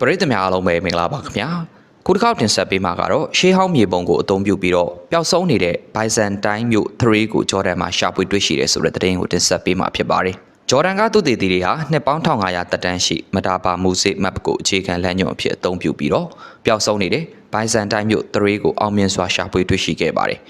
ပရိသတ်များအားလုံးပဲမင်္ဂလာပါခင်ဗျာခုတစ်ခေါက်တင်ဆက်ပေးမှာကတော့ရှေးဟောင်းမြေပုံကိုအသုံးပြုပြီးတော့ပျောက်ဆုံးနေတဲ့ဘိုင်ဇန်တိုင်းမြို့3ကိုဂျော်ဒန်မှာရှာဖွေတွေ့ရှိတယ်ဆိုတဲ့သတင်းကိုတင်ဆက်ပေးမှာဖြစ်ပါတယ် ဂျော်ဒန်ကသူတည်တည်တွေဟာနှစ်ပေါင်း1500တက်တန်းရှိမတာပါမူစစ် map ကိုအခြေခံလမ်းညွှန်အဖြစ်အသုံးပြုပြီးတော့ပျောက်ဆုံးနေတဲ့ဘိုင်ဇန်တိုင်းမြို့3ကိုအောင်မြင်စွာရှာဖွေတွေ့ရှိခဲ့ပါတယ်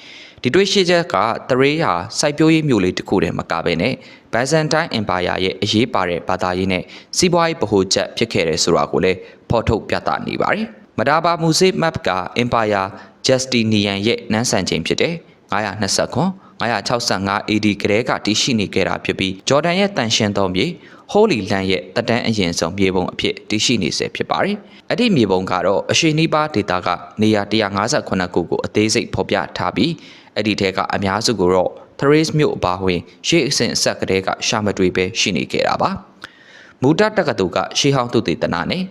ဒီတွေ့ရှိချက်ကတရေဟာစိုက်ပျိုးရေးမြို့လေးတစ်ခုတည်းမကဘဲနဲ့ဘိုင်ဇန်တိုင်းအင်ပါယာရဲ့အရေးပါတဲ့ဘာသာရေးနဲ့စီးပွားရေးဗဟိုချက်ဖြစ်ခဲ့တယ်ဆိုတာကိုလည်းဖော်ထုတ်ပြသနေပါတယ်။မဒါဘာမူစေး map ကအင်ပါယာ Justinian ရဲ့နန်းဆန်ချိန်ဖြစ်တဲ့929 965 AD ကလေးကတည်ရှိနေခဲ့တာဖြစ်ပြီးဂျော်ဒန်ရဲ့တန်ရှင်သောမြေ Holy Land ရဲ့တတန်းအရင်ဆုံးမြေပုံအဖြစ်တည်ရှိနေစေဖြစ်ပါတယ်။အဲ့ဒီမြေပုံကတော့အရှိနီးပါးဒေတာကနေရာ158ခုကိုအသေးစိတ်ဖော်ပြထားပြီးအဲ့ဒီထဲကအများစုကိုတော့ Thrace မြို့အပါအဝင်ရှေ့အဆင့်အဆက်ကလေးကရှာမတွေ့ပဲရှိနေခဲ့တာပါ။မူတတက္ကသိုလ်ကရှေးဟောင်းသူတေသနာနဲ့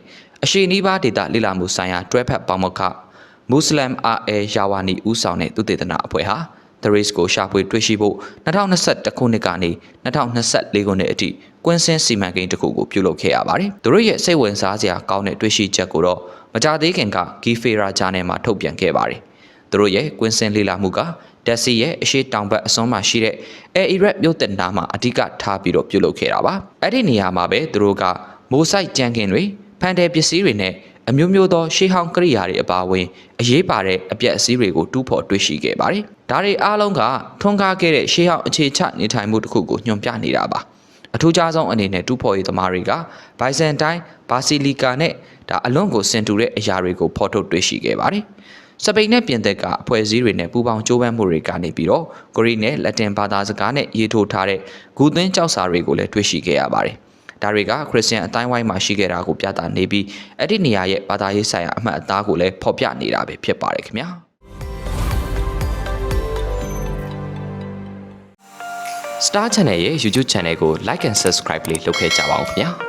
အရှိနီးပါးဒေတာလိလာမှုဆိုင်ရာတွဲဖက်ပေါမခမွတ်စလမ်အာအဲယာဝါနီဦးဆောင်တဲ့သူတေသနာအဖွဲ့ဟာ Thrace ကိုရှာဖွေတွေ့ရှိဖို့2021ခုနှစ်ကနေ2024ခုနှစ်အထိကွင်းစင်းစီမံကိန်းတစ်ခုကိုပြုလုပ်ခဲ့ရပါတယ်။သူတို့ရဲ့စိတ်ဝင်စားစရာကောင်းတဲ့တွေ့ရှိချက်ကိုတော့မကြသေးခင်ကဂီဖေရာဂျာနယ်မှာထုတ်ပြန်ခဲ့ပါတယ်။သူတို့ရဲ့ကွင်းစင်းလေ့လာမှုကတက်စီရဲ့အရှိတောင်ဘက်အစွန်းမှာရှိတဲ့အဲအီရက်မြို့တင်နာမှာအဓိကထားပြီးတော့ပြုလုပ်ခဲ့တာပါ။အဲ့ဒီနေရာမှာပဲသူတို့ကမိုးစိုက်ကြမ်းခင်တွေဖန်တယ်ပစ္စည်းတွေနဲ့ အမျိုးမျိုးသောရှေးဟောင်းကိရိယာတွေအပါအဝင်အရေးပါတဲ့အပျက်အစီးတွေကိုတူးဖော်တွေ့ရှိခဲ့ပါတယ်။ဒါတွေအားလုံးကထွန်းကားခဲ့တဲ့ရှေးဟောင်းအခြေချနေထိုင်မှုတစ်ခုကိုညွှန်ပြနေတာပါ။အထူးခြားဆုံးအနေနဲ့တူးဖော်ရေးသမားတွေကဘိုင်ဇန်တိုင်းဘာစီလီကာနဲ့ဒါအလွန်ကိုစင်တူတဲ့အရာတွေကိုဖော်ထုတ်တွေ့ရှိခဲ့ပါတယ်။စပိန်နဲ့ပြင်သစ်ကအဖွဲ့အစည်းတွေနဲ့ပူးပေါင်းကြိုးပမ်းမှုတွေကနေပြီးတော့ဂရိနဲ့လက်တင်ဘာသာစကားနဲ့ရေးထိုးထားတဲ့ဂူသွင်းကြောက်စာတွေကိုလည်းတွေ့ရှိခဲ့ရပါတယ်။ ဒါတွေကခရစ်ယာန်အတိုင်းဝိုင်းမှာရှိခဲ့တာကိုပြသနေပြီးအဲ့ဒီနေရာရဲ့ဘာသာရေးဆိုင်ရာအမှတ်အသားကိုလည်းဖော်ပြနေတာပဲဖြစ်ပါတယ်ခင်ဗျာ။ Star Channel ရဲ့ YouTube Channel ကို Like and Subscribe လေးလုပ်ခဲ့ကြပါဦးခင်ဗျာ။